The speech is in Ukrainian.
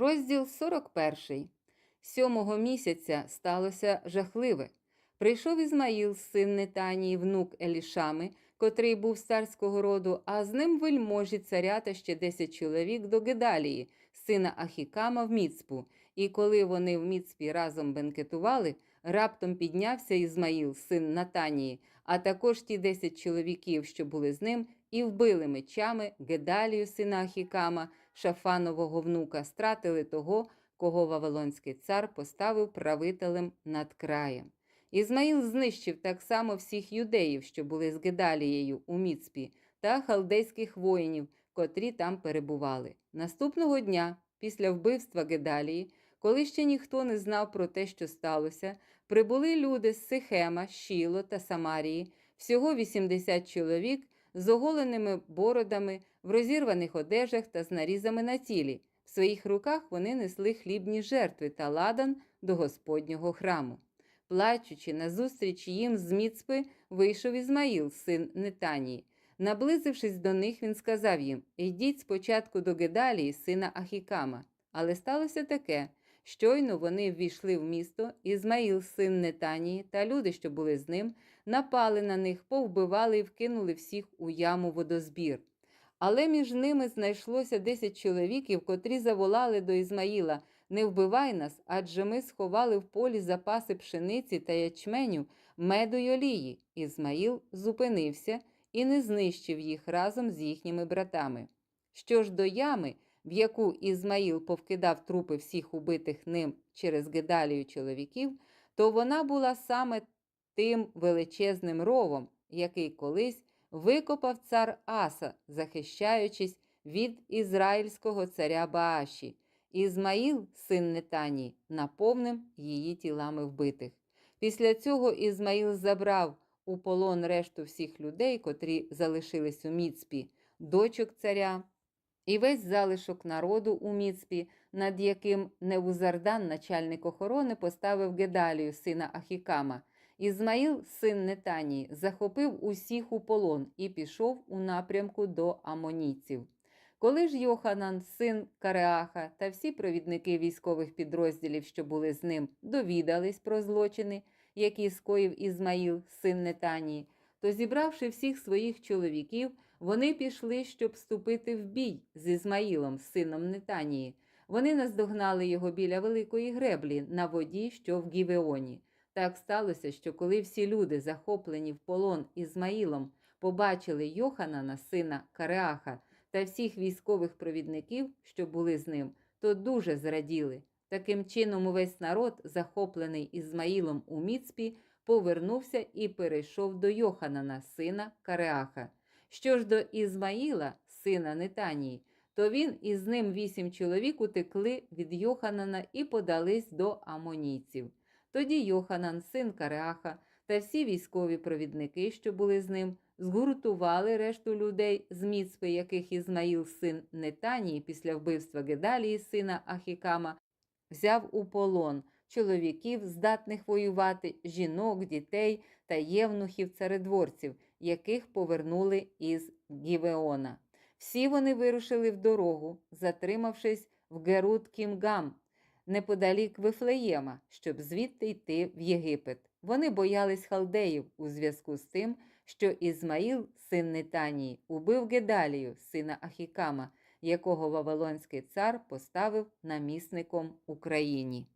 Розділ 41. Сьомого місяця сталося жахливе. Прийшов Ізмаїл, син Нетанії, внук Елішами, котрий був царського роду, а з ним вельможі царя та ще десять чоловік до Гедалії, сина Ахікама в Міцпу. І коли вони в Міцпі разом бенкетували, раптом піднявся Ізмаїл, син Натанії, а також ті десять чоловіків, що були з ним, і вбили мечами Гедалію, сина Ахікама, Шафанового внука, стратили того, кого Вавилонський цар поставив правителем над краєм. Ізмаїл знищив так само всіх юдеїв, що були з Гедалією у Міцпі, та халдейських воїнів, котрі там перебували. Наступного дня, після вбивства Гедалії, коли ще ніхто не знав про те, що сталося, прибули люди з Сихема, Шіло та Самарії, всього 80 чоловік з оголеними бородами, в розірваних одежах та з нарізами на тілі. В своїх руках вони несли хлібні жертви та ладан до Господнього храму. Плачучи назустріч їм з Міцпи, вийшов Ізмаїл, син Нетанії. Наблизившись до них, він сказав їм: Йдіть спочатку до Гедалії, сина Ахікама. Але сталося таке. Щойно вони ввійшли в місто, Ізмаїл, син Нетанії, та люди, що були з ним, напали на них, повбивали і вкинули всіх у яму водозбір. Але між ними знайшлося десять чоловіків, котрі заволали до Ізмаїла Не вбивай нас, адже ми сховали в полі запаси пшениці та ячменю, меду й олії. Ізмаїл зупинився і не знищив їх разом з їхніми братами. Що ж до ями, в яку Ізмаїл повкидав трупи всіх убитих ним через Гедалію чоловіків, то вона була саме тим величезним ровом, який колись викопав цар Аса, захищаючись від ізраїльського царя Бааші. Ізмаїл, син Нетанії, наповнив її тілами вбитих. Після цього Ізмаїл забрав у полон решту всіх людей, котрі залишились у Міцпі, дочок царя, і весь залишок народу у Міцпі, над яким Невузардан, начальник охорони, поставив Гедалію, сина Ахікама. Ізмаїл, син Нетанії, захопив усіх у полон і пішов у напрямку до амонійців. Коли ж Йоханан, син Кареаха та всі провідники військових підрозділів, що були з ним, довідались про злочини, які скоїв Ізмаїл, син Нетанії, то, зібравши всіх своїх чоловіків, вони пішли, щоб вступити в бій з Ізмаїлом, сином Нетанії. Вони наздогнали його біля великої греблі на воді, що в Гівеоні. Так сталося, що коли всі люди, захоплені в полон Ізмаїлом, побачили Йоханана, сина Кареаха, та всіх військових провідників, що були з ним, то дуже зраділи. Таким чином, увесь народ, захоплений Ізмаїлом у Міцпі, повернувся і перейшов до Йоханана, сина Кареаха. Що ж до Ізмаїла, сина Нетанії, то він із ним вісім чоловік утекли від Йоханана і подались до амонійців. Тоді Йоханан, син Кареаха, та всі військові провідники, що були з ним, згуртували решту людей з Міцпи, яких Ізмаїл, син Нетанії, після вбивства Гедалії, сина Ахікама, взяв у полон чоловіків, здатних воювати, жінок, дітей та євнухів царедворців, яких повернули із Гівеона. Всі вони вирушили в дорогу, затримавшись в Герут Кімгам, неподалік Вифлеєма, щоб звідти йти в Єгипет. Вони боялись халдеїв у зв'язку з тим, що Ізмаїл, син Нетанії, убив Гедалію, сина Ахікама, якого Вавилонський цар поставив намісником Україні.